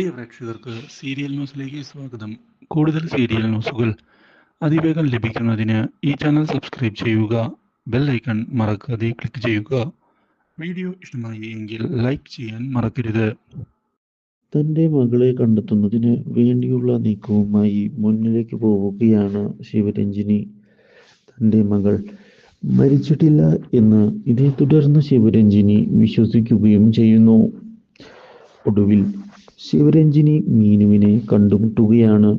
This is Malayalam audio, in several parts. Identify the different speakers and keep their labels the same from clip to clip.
Speaker 1: പ്രിയ പ്രേക്ഷകർക്ക് സീരിയൽ ന്യൂസിലേക്ക് സ്വാഗതം. കൂടുതൽ സീരിയൽ ന്യൂസുകൾ അതിവേഗം ലഭിക്കുന്നതിന് ഈ ചാനൽ സബ്സ്ക്രൈബ് ചെയ്യുക ബെൽ ഐക്കൺ മറക്കാതെ ക്ലിക്ക് ചെയ്യുക. വീഡിയോ ഇഷ്ടമായി എങ്കിൽ ലൈക്ക് ചെയ്യാൻ മറക്കരുത്.
Speaker 2: തന്റെ മകളെ കണ്ടെത്തുന്നതിന് വേണ്ടിയുള്ള നീക്കവുമായി മുന്നിലേക്ക് പോവുകയാണ് ശിവരഞ്ജിനി. തന്റെ മകൾ മരിച്ചിട്ടില്ല എന്ന് ഇതേ തുടർന്ന് ശിവരഞ്ജിനി വിശ്വസിക്കുകയും ചെയ്യുന്നു. ഒടുവിൽ ശിവരഞ്ജിനി മീനുവിനെ കണ്ടുമുട്ടുകയാണ്.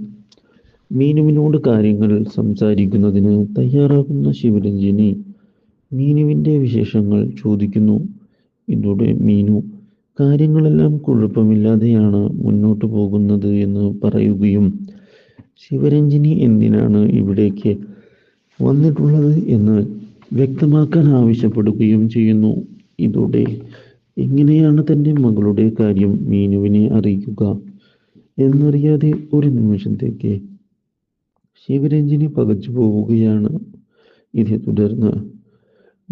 Speaker 2: മീനുവിനോട് കാര്യങ്ങൾ സംസാരിക്കുന്നതിന് തയ്യാറാകുന്ന ശിവരഞ്ജിനി മീനുവിന്റെ വിശേഷങ്ങൾ ചോദിക്കുന്നു. ഇതോടെ മീനു കാര്യങ്ങളെല്ലാം കുഴപ്പമില്ലാതെയാണ് മുന്നോട്ട് പോകുന്നത് എന്ന് പറയുകയും ശിവരഞ്ജിനി എന്തിനാണ് ഇവിടേക്ക് വന്നിട്ടുള്ളത് എന്ന് വ്യക്തമാക്കാൻ ആവശ്യപ്പെടുകയും ചെയ്യുന്നു. ഇതോടെ എങ്ങനെയാണ് തന്റെ മകളുടെ കാര്യം മീനുവിനെ അറിയിക്കുക എന്നറിയാതെ ഒരു നിമിഷത്തേക്ക് ശിവരഞ്ജിനി പകച്ചു പോവുകയാണ്. ഇതേ തുടർന്ന്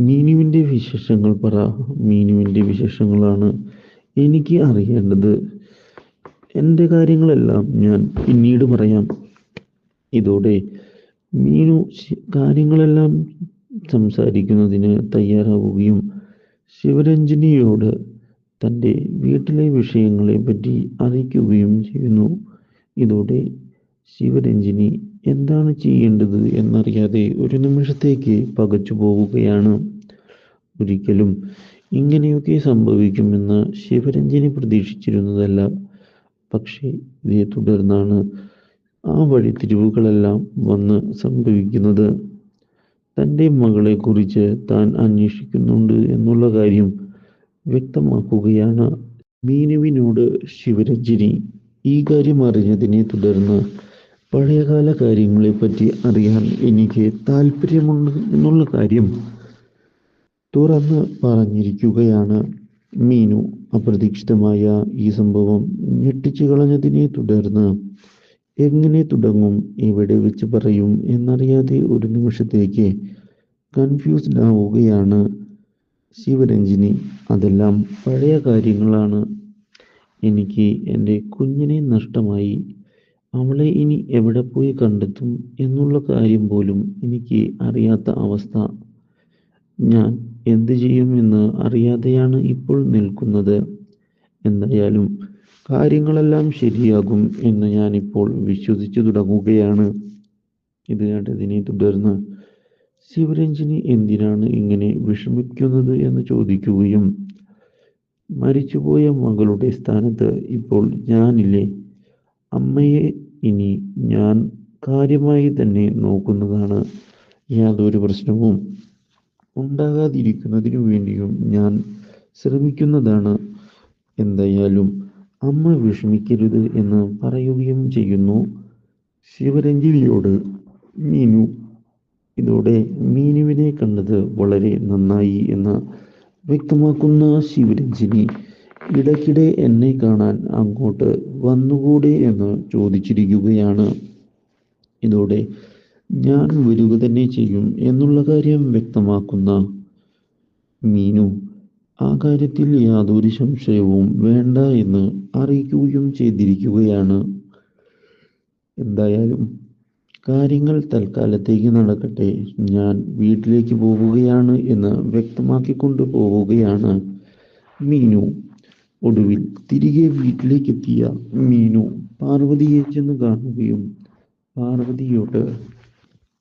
Speaker 2: മീനുവിന്റെ വിശേഷങ്ങൾ പറ. മീനുവിന്റെ വിശേഷങ്ങളാണ് എനിക്ക് അറിയേണ്ടത്. എന്റെ കാര്യങ്ങളെല്ലാം ഞാൻ പിന്നീട് പറയാം. ഇതോടെ മീനു കാര്യങ്ങളെല്ലാം സംസാരിക്കുന്നതിന് തയ്യാറാവുകയും ശിവരഞ്ജിനിയോട് തന്റെ വീട്ടിലെ വിഷയങ്ങളെ പറ്റി അറിയിക്കുകയും ചെയ്യുന്നു. ഇതോടെ ശിവരഞ്ജിനി എന്താണ് ചെയ്യേണ്ടത് എന്നറിയാതെ ഒരു നിമിഷത്തേക്ക് പകച്ചു പോവുകയാണ്. ഒരിക്കലും ഇങ്ങനെയൊക്കെ സംഭവിക്കുമെന്ന് ശിവരഞ്ജിനി പ്രതീക്ഷിച്ചിരുന്നതല്ല. പക്ഷേ ഇതേ തുടർന്നാണ് ആ വഴിത്തിരിവുകളെല്ലാം വന്ന് സംഭവിക്കുന്നത്. തന്റെ മകളെക്കുറിച്ച് താൻ അന്വേഷിക്കുന്നുണ്ട് എന്നുള്ള കാര്യം വ്യക്തമാക്കുകയാണ് മീനുവിനോട് ശിവരഞ്ജിനി. ഈ കാര്യം അറിഞ്ഞതിനെ തുടർന്ന് പഴയകാല കാര്യങ്ങളെ പറ്റി അറിയാൻ എനിക്ക് താല്പര്യമുണ്ട് എന്നുള്ള കാര്യം തുറന്ന് പറഞ്ഞിരിക്കുകയാണ് മീനു. അപ്രതീക്ഷിതമായ ഈ സംഭവം ഞെട്ടിച്ചു കളഞ്ഞതിനെ തുടർന്ന് എങ്ങനെ തുടങ്ങും? എവിടെ വെച്ച് പറയും? എന്നറിയാതെ ഒരു നിമിഷത്തേക്ക് കൺഫ്യൂസ്ഡ് ആവുകയാണ് ശിവരഞ്ജിനി. അതെല്ലാം പഴയ കാര്യങ്ങളാണ്. എനിക്ക് എന്റെ കുഞ്ഞിനെ നഷ്ടമായി. അവളെ ഇനി എവിടെ പോയി കണ്ടെത്തും എന്നുള്ള കാര്യം പോലും എനിക്ക് അറിയാത്ത അവസ്ഥ. ഞാൻ എന്ത് ചെയ്യുമെന്ന് അറിയാതെയാണ് ഇപ്പോൾ നിൽക്കുന്നത്. എന്തായാലും കാര്യങ്ങളെല്ലാം ശരിയാകും എന്ന് ഞാനിപ്പോൾ വിശ്വസിച്ചു തുടങ്ങുകയാണ്. ഇത് കേട്ടതിനെ തുടർന്ന് ശിവരഞ്ജിനി എന്തിനാണ് ഇങ്ങനെ വിഷമിക്കുന്നത് എന്ന് ചോദിക്കുകയും മരിച്ചുപോയ മകളുടെ സ്ഥാനത്ത് ഇപ്പോൾ ഞാനില്ലേ? അമ്മയെ ഇനി ഞാൻ കാര്യമായി തന്നെ നോക്കുന്നതാണ് യാതൊരു പ്രശ്നവും ഉണ്ടാകാതിരിക്കുന്നതിനു വേണ്ടിയും ഞാൻ ശ്രമിക്കുന്നതാണ്. എന്തായാലും അമ്മ വിഷമിക്കരുത് എന്ന് പറയുകയും ചെയ്യുന്നു. ശിവരഞ്ജിനിയോട് മീനു ഇതോടെ മീനുവിനെ കണ്ടത് വളരെ നന്നായി എന്ന് വ്യക്തമാക്കുന്ന ശിവരഞ്ജിനി ഇടയ്ക്കിടെ എന്നെ കാണാൻ അങ്ങോട്ട് വന്നുകൂടെ എന്ന് ചോദിച്ചിരിക്കുകയാണ്. ഇതോടെ ഞാൻ വരിക തന്നെ ചെയ്യും എന്നുള്ള കാര്യം വ്യക്തമാക്കുന്ന മീനു ആ കാര്യത്തിൽ യാതൊരു സംശയവും വേണ്ട എന്ന് അറിയിക്കുകയും ചെയ്തിരിക്കുകയാണ്. എന്തായാലും കാര്യങ്ങൾ തൽക്കാലത്തേക്ക് നടക്കട്ടെ. ഞാൻ വീട്ടിലേക്ക് പോവുകയാണ് എന്ന് വ്യക്തമാക്കിക്കൊണ്ട് പോവുകയാണ് മീനു. ഒടുവിൽ തിരികെ വീട്ടിലേക്ക് എത്തിയ മീനു പാർവതിയെ ചെന്ന് കാണുകയും പാർവതിയോട്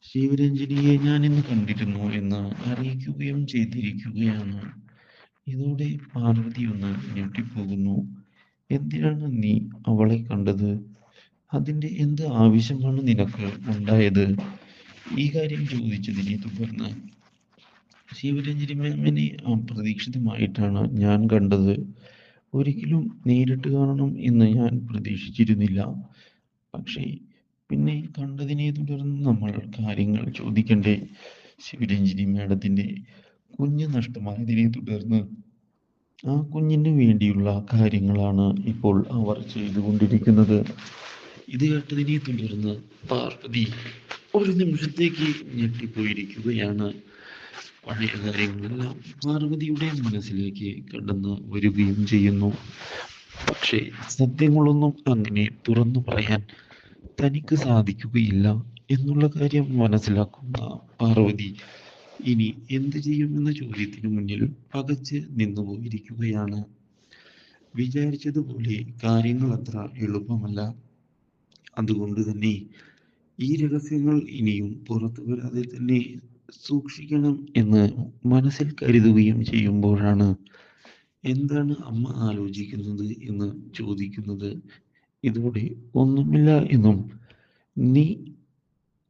Speaker 2: ശിവരഞ്ജനിയെ ഞാൻ ഇന്ന് കണ്ടിരുന്നു എന്ന് അറിയിക്കുകയും ചെയ്തിരിക്കുകയാണ്. ഇതോടെ പാർവതി ഒന്ന് ഞെട്ടിപ്പോകുന്നു. എന്തിനാണ് നീ അവളെ കണ്ടത്? അതിന്റെ എന്ത് ആവശ്യമാണ് നിനക്ക് ഉണ്ടായത്? ഈ കാര്യം ചോദിച്ചതിനെ തുടർന്ന് ശിവരഞ്ജനി മാമിനെ അപ്രതീക്ഷിതമായിട്ടാണ് ഞാൻ കണ്ടത്. ഒരിക്കലും നേരിട്ട് കാണണം എന്ന് ഞാൻ പ്രതീക്ഷിച്ചിരുന്നില്ല. പക്ഷേ പിന്നെ കണ്ടതിനെ തുടർന്ന് നമ്മൾ കാര്യങ്ങൾ ചോദിക്കണ്ടേ? ശിവരഞ്ജിനി മേഡത്തിന്റെ കുഞ്ഞ് നഷ്ടമായതിനെ തുടർന്ന് ആ കുഞ്ഞിന് വേണ്ടിയുള്ള കാര്യങ്ങളാണ് ഇപ്പോൾ അവർ ചെയ്തുകൊണ്ടിരിക്കുന്നത്. ഇത് കേട്ടതിനെ തുടർന്ന് പാർവതി ഒരു നിമിഷത്തേക്ക് ഞെട്ടിപ്പോയിരിക്കുകയാണ്. പഴയ കാര്യങ്ങളെല്ലാം പാർവതിയുടെ മനസ്സിലേക്ക് കടന്ന് വരികയും ചെയ്യുന്നു. പക്ഷേ സത്യങ്ങളൊന്നും അങ്ങനെ തുറന്നു പറയാൻ തനിക്ക് സാധിക്കുകയില്ല എന്നുള്ള കാര്യം മനസ്സിലാക്കുന്ന പാർവതി ഇനി എന്ത് ചെയ്യുമെന്ന ചോദ്യത്തിന് മുന്നിൽ പകച്ച് നിന്നുപോയിരിക്കുകയാണ്. വിചാരിച്ചതുപോലെ കാര്യങ്ങൾ അത്ര എളുപ്പമല്ല. അതുകൊണ്ട് തന്നെ ഈ രഹസ്യങ്ങൾ ഇനിയും പുറത്തു വരാതെ തന്നെ സൂക്ഷിക്കണം എന്ന് മനസ്സിൽ കരുതുകയും ചെയ്യുമ്പോഴാണ് എന്താണ് അമ്മ ആലോചിക്കുന്നത് എന്ന് ചോദിക്കുന്നത്. ഇതോടെ ഒന്നുമില്ല എന്നും നീ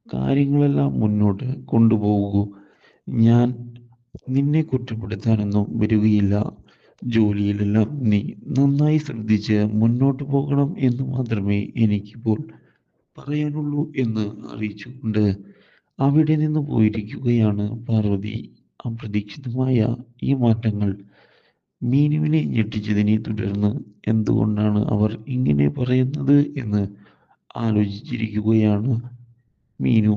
Speaker 2: കാര്യങ്ങളെല്ലാം മുന്നോട്ട് കൊണ്ടുപോകൂ. ഞാൻ നിന്നെ കുറ്റപ്പെടുത്താനൊന്നും വരികയില്ല. ജോലിയിലെല്ലാം നീ നന്നായി ശ്രദ്ധിച്ച് മുന്നോട്ട് പോകണം എന്ന് മാത്രമേ എനിക്കിപ്പോൾ പറയാനുള്ളൂ എന്ന് അറിയിച്ചുകൊണ്ട് അവിടെ നിന്ന് പോയിരിക്കുകയാണ് പാർവതി. അപ്രതീക്ഷിതമായ ഈ മാറ്റങ്ങൾ മീനുവിനെ ഞെട്ടിച്ചതിനെ തുടർന്ന് എന്തുകൊണ്ടാണ് അവർ ഇങ്ങനെ പറയുന്നത് എന്ന് ആലോചിച്ചിരിക്കുകയാണ് Meenu.